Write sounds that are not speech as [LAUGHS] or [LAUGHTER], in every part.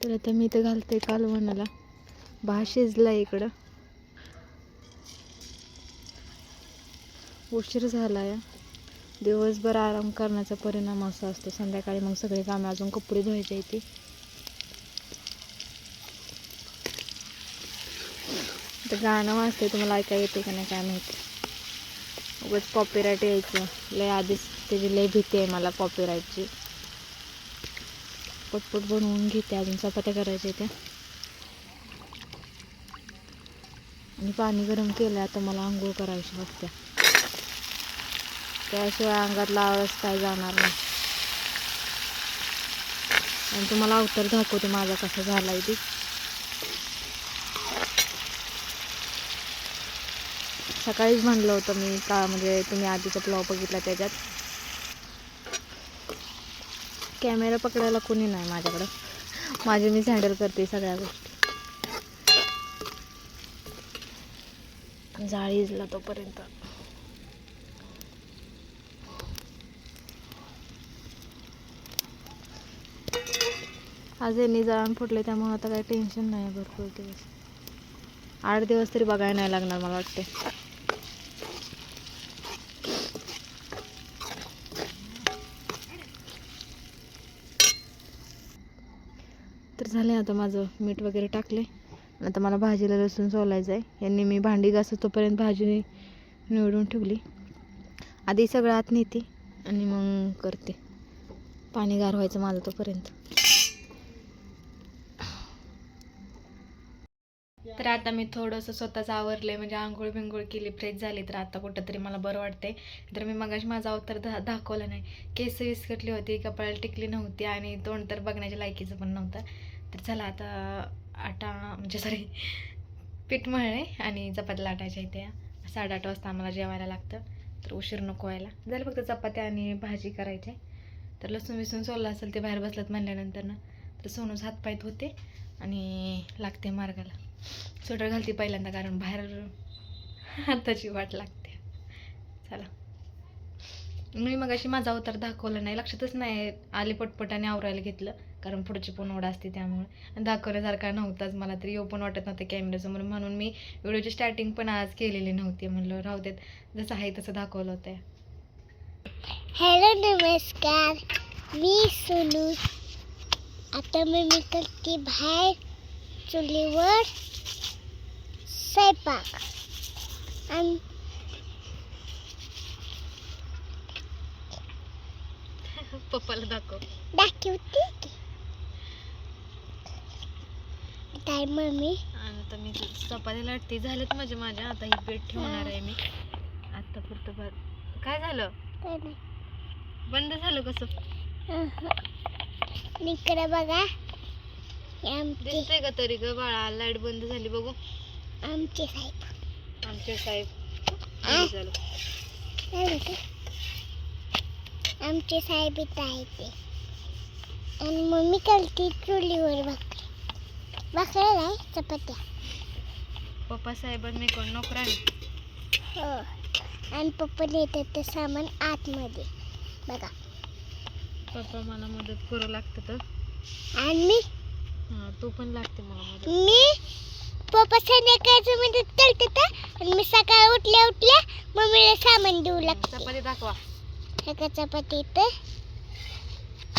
तर आता मी इथं घालते कालवणाला. भात शिजला इकडं. उशीर झाला या दिवसभर आराम करण्याचा परिणाम असा असतो. संध्याकाळी मग सगळी कामे अजून कपडे धुवायचे ती. तर गाणं वाजते तुम्हाला ऐका येते का नाही काय माहिती. उगाच कॉपीराईट यायचं. लय आधीच त्याची लय भीती आहे मला कॉपीराईटची पटपट बनवून घेते अजून चपात्या करायच्या त्या. आणि पाणी गरम केलं आता मला आंघोळ करायची वाटते त्याशिवाय अंगातला आळस काय जाणार नाही. आणि तुम्हाला अवतर दाखवते माझा कसा झाला आहे सकाळीच म्हणलं होतं मी का म्हणजे तुम्ही आधीचा ब्लॉग बघितला त्याच्यात. कॅमेरा पकडायला कोणी नाही माझ्याकडं. माझे मीच हँडल करते सगळ्या गोष्टी. जाळी इजला तोपर्यंत. आज यांनी जळण फुटले त्यामुळे आता काही टेन्शन नाही आहे भरपूर दिवस. आठ दिवस तरी बघायला नाही लागणार मला वाटते तर झालं आता माझं मीठ वगैरे टाकले आता मला भाजीला लसूण सोलायचं आहे यांनी मी भांडी घासत तोपर्यंत भाजी निवडून ठेवली. आधी सगळं आत नेते आणि मग करते. पाणी गार व्हायचं माझं तोपर्यंत. तर आता मी थोडंसं स्वतःच आवरले म्हणजे आंघोळ बिंघोळ केली फ्रेश झाली. तर आता कुठंतरी मला बरं वाटते तर मी मगाशी माझा अवतार दा दाखवला नाही. केस विस्कटली होती कपाळाला टिकली नव्हती आणि तोंड तर बघण्याच्या लायकीचं पण नव्हतं. तर चला आता आटा म्हणजे सॉरी पीठ मळणे आणि चपात्या लाटायच्या इथे. साडेआठ वाजता आम्हाला जेवायला लागतं तर उशीर नको व्हायला. झालं फक्त चपात्या आणि भाजी करायची. तर लसूण विसून सोललं असेल ते बाहेर बसलं म्हणल्यानंतर ना तर सोनूच हातपायत होते आणि लागते मार्गाला. स्वेटर घालते पहिल्यांदा कारण बाहेर हाताची वाट लागते. चला. मी मग अशी माझा अवतार दाखवला नाही लक्षातच नाही आली पटपट आणि आवरायला घेतलं. कारण पुढची पण ओढ असते त्यामुळे. आणि दाखवण्यासारखा नव्हताच मला तरी. येऊ पण वाटत नव्हतं कॅमेऱ्यासमोर. म्हणून मी व्हिडिओची स्टार्टिंग पण आज केलेली नव्हती. म्हणलं राहू देत. जसं आहे तसं दाखवलं होतं. हॅलो नमस्कार. मी सोनू. आता मी मी करते बाहेर चुलीवर स्वयंपाक. आणि पप्पाला दाखव. दाखवते की काय मम्मी. आणि आता मी चपाती लाटते. झालेत माझे माझ्या आता ही पीठ ठेवणार आहे मी. आता पुरतं भात. काय झालं? काय नाही. बंद झालं कसं. इकडे बघा. दिसतंय का तरी ग बाळा? लाइट बंद झाली बघू. आमचे साहेब. आमचे साहेब. झालं. आमचे साहेब इथं आहे ते. आणि मम्मी करते चुलीवर भाकरी भाकऱ्या नाही चपात्या पप्पा साहेबांनी कोण नोकराने हो आणि पप्पा नेतात ते सामान आतमध्ये बघा पप्पा मला मदत करू लागतं तर आणि मी हा तू पण लागते मला मदत मी पप्पा संध्याकाळचं मदत करते तर आणि मी सकाळी उठल्या उठल्या मम्मीला सामान देऊ लागते चपाती दाखवा एका चपाती इथं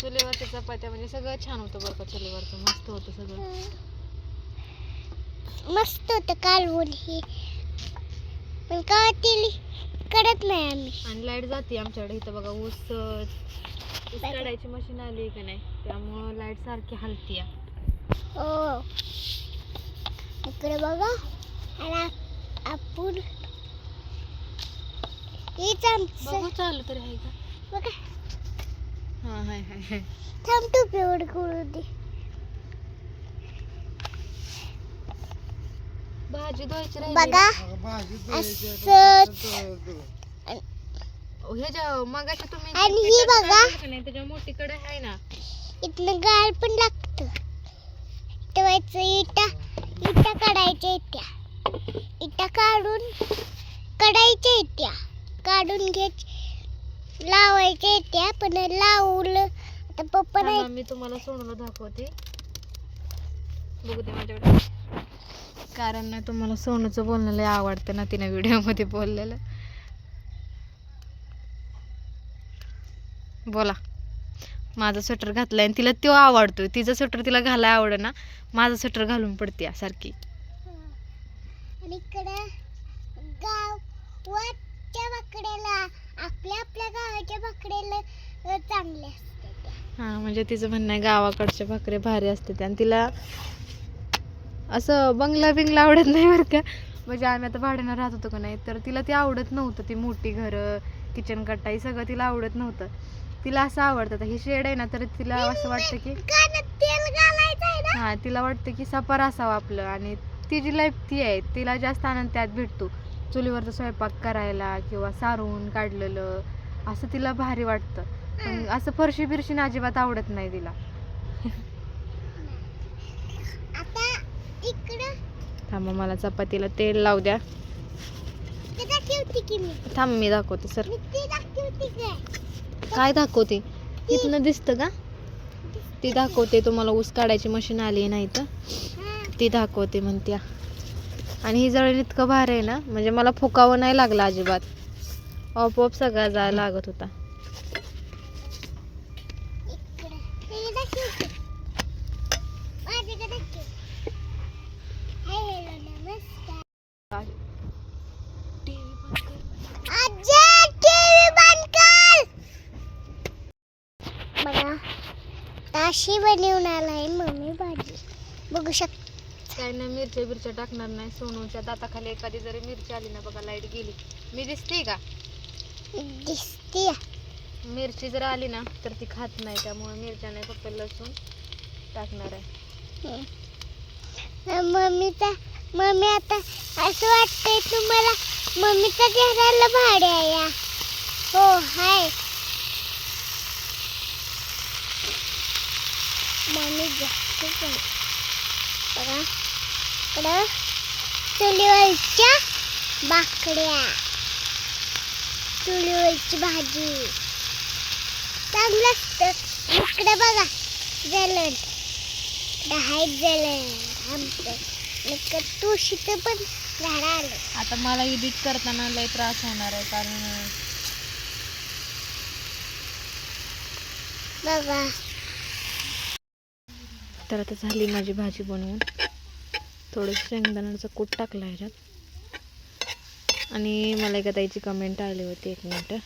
चुलीवरच्या चपात्या म्हणजे सगळं छान होतं बरं का चुलीवरचं मस्त होतं सगळं मस्त होतं कालवून ही. पण का ती करत नाही आम्ही. आणि लाइट जाते आमच्याकडे. इथं बघा ऊस ऊस काढायची मशीन आली का नाही? त्यामुळं लाइट सारखी हलती हो. इकडे बघा. आणि आप- आपण हीच आमचं. बघू चालू तरी आहे का? बघा. हा हाय हाय हाय. थांब तू पिवड करू दे. भाजी धुवायची बघा. मगाशी तुम्ही आणि ही बघा. काढलं का नाही? त्याच्या मोठी कडे आहे ना. इथनं गाळ पण लागतं. ठेवायचं इटा इटा काढायच्या इत्या इटा काढून काढायच्या इत्या काढून घ्यायच्या लावायच्या इत्या पण लावलं. आता पप्पा थांबा, नाही. मी तुम्हाला सोनूला दाखवते. बघू दे माझ्याकडे. कारण ना तुम्हाला सोनूचं बोलणं लय आवडतं ना तिने व्हिडिओमध्ये बोललेलं. बोला. माझा स्वेटर घातलाय आणि तिला तो आवडतोय. तिचं स्वेटर तिला घालाय आवड ना माझं स्वेटर घालून पडते सारखी. हां. म्हणजे तिचं म्हणणं आहे गावाकडच्या भाकरी भारी असते आणि तिला असं बंगला बिंगला आवडत नाही बरं का. म्हणजे आम्ही आता भाड्यानं राहत होतो का नाही तर तिला ते आवडत नव्हतं ती मोठी घरं किचन कट्टा हे सगळं तिला आवडत नव्हतं. तिला असं आवडतं. आता ही शेड आहे ना तर तिला असं वाटतं की हां तिला वाटतं की सफर असावं आपलं. आणि तिची लाईफ ती आहे तिला जास्त आनंद त्यात भेटतो. चुलीवरचा स्वयंपाक करायला किंवा सारून काढलेलं असं तिला भारी वाटतं. असं फरशी बिरशी अजिबात आवडत नाही तिला [LAUGHS] आता इकडं थांबा मला चपातीला तेल लावू द्या. थांब मी दाखवते सर. काय दाखवते? इथनं दिसतं का? ती दाखवते तुम्हाला ऊस काढायची मशीन आली नाही तर. ती दाखवते म्हणत्या. आणि ही जळण इतकं भारी आहे ना म्हणजे मला फुकावं नाही लागलं अजिबात. आपोआप सगळा जायला लागत होता. ताशी बनवून आलाय मम्मी भाजी. बघू शक काय नाही मिरच्या बिरच्या टाकणार नाही सोनूच्या. दाताखाली एखादी जरी मिरची आली ना बघा लाइट गेली. मी दिसते का? दिसते मिरची जर आली ना तर ती खात नाही. त्यामुळे मिरच्या नाही फक्त लसूण टाकणार आहे. मम्मीचा मम्मी आता असं वाटतंय तुम्हाला मम्मीच्या घराला भाडे आहे या. हो हाय. मम्मी जास्त बघा. इकडं चुलीवरच्या बाकड्या. चुलीवरची भाजी. चांगलं असतं. इकडे बघा. जलन. दहाय जलन. आमचं. इकडं तुळशीचं पण झाड आलं आता मला एडिट करताना लय त्रास होणार आहे कारण बघा. तर आता झाली माझी भाजी बनवून. थोडंसं शेंगदाण्याचं कूट टाकला ह्याच्यात. आणि मला एका ताईची कमेंट आली होती एक मिनटं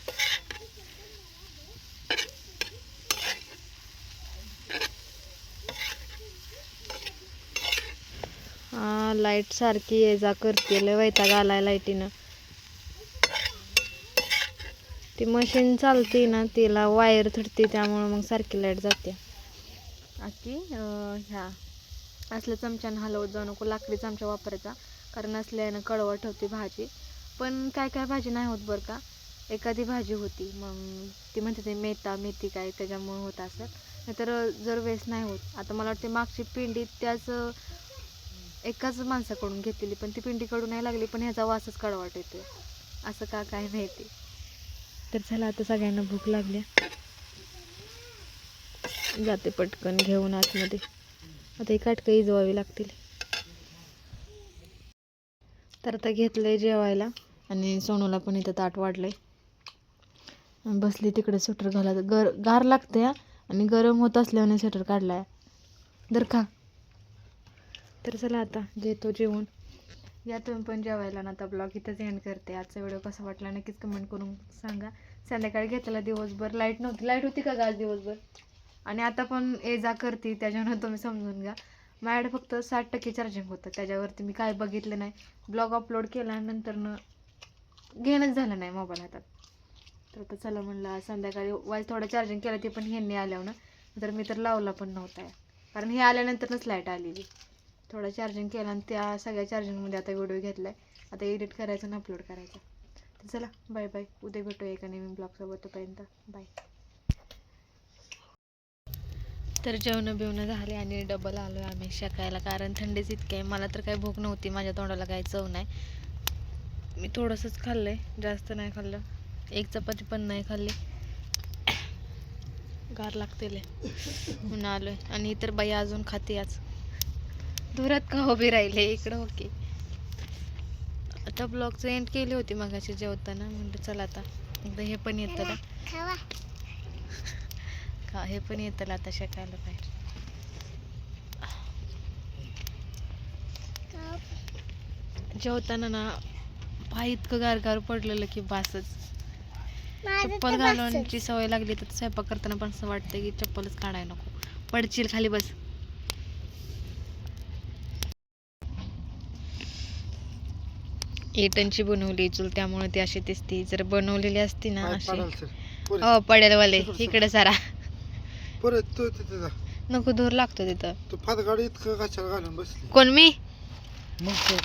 लाइट सारखी ये जा करते. लय वैताग आलाय लाईटीनं ती मशीन चालते ना तिला वायर थडते त्यामुळं मग सारखी लाइट जाते. की ह्या असल्या चमच्यानं हलवत जाऊ नको लाकडी चमचा वापरायचा कारण असल्यानं कळवट होती भाजी. पण काय काय भाजी नाही होत बरं का? एखादी भाजी होती मग ती म्हणते ते मेथा मेथी काय त्याच्यामुळे होत असं नाहीतर जर वेळेस नाही होत. आता मला वाटते मागची पिंडी त्याच एकाच माणसाकडून घेतलेली पण ती पिंडी कडून नाही लागली पण ह्याचा वासच कडवाट येतो असं का काय माहिती? तर चला आता सगळ्यांना भूक लागली. जाते पटकन घेऊन आतमध्ये. आता ही काटकं इजवावी लागतील. तर आता घेतलंय जेवायला आणि सोनूला पण इथं ताट वाढलंय. बसली तिकडे स्वेटर घालत गर गार लागते हा. आणि गरम होत असल्याने स्वेटर काढलाय. दर खा. तर चला आता घेतो जेवण या तुम्ही पण जेवायला ना आता ब्लॉग इथंच एंड करते. आजचा व्हिडिओ कसा वाटला नक्कीच कमेंट करून सांगा. संध्याकाळी घेतला दिवसभर. लाइट नव्हती. लाइट होती का आज दिवसभर? आणि आता पण ये जा करते त्याच्यानं तुम्ही समजून घ्या. माझ्याकडे फक्त साठ टक्के चार्जिंग होतं त्याच्यावरती मी काय बघितलं नाही. ब्लॉग अपलोड केल्यानंतरनं घेणंच झालं नाही मोबाईल हातात. तर आता चला म्हणलं संध्याकाळी वाज थोडं चार्जिंग केलं ते पण ह्यांनी आल्यावर ना. तर मी तर लावला पण नव्हता. कारण हे आल्यानंतरच लाइट आलेली. थोडं चार्जिंग केलं आणि त्या सगळ्या चार्जिंगमध्ये आता व्हिडिओ घेतला आहे आता एडिट करायचं आणि अपलोड करायचं. तर चला बाय बाय उद्या भेटूया एका नवीन ब्लॉगसोबत तोपर्यंत. बाय तर जेवणं बिवणं झाले आणि डबल आलो आहे आम्ही शकायला. कारण थंडीच इतके आहे. मला तर काही भूक नव्हती. माझ्या तोंडाला काही चव नाही. मी थोडंसंच खाल्लं आहे जास्त नाही खाल्लं. एक चपाती पण नाही खाल्ली. गार लागते म्हणून आलो आहे आणि इतर बाई अजून खाते आज. धुरात का उभी राहिले? इकडं हो ओके आता ब्लॉगचं एंड केली होती मगाशी जेवताना. म्हणलं चला आता. एकदा हे पण येतं ना. का हे पण येतं आता शेकायला बाहेर. खावा. जेवताना ना पाय इतकं गारगार पडलेलं की बासच. चप्पल तर घालण्याची सवय लागली तर स्वयंपाक करताना पण असं वाटतं की चप्पलच काढायला नको. पडशील खाली बस. एटनची बनवली चूल त्यामुळे ती अशी दिसती. जर बनवलेली असती ना अशी. हो पडेल वाले इकडे सारा. परत तू तिथे जा. नको धूर लागतो तिथं. तू फात गाडी इतकं कशाला घालून बसली. कोण मी? मग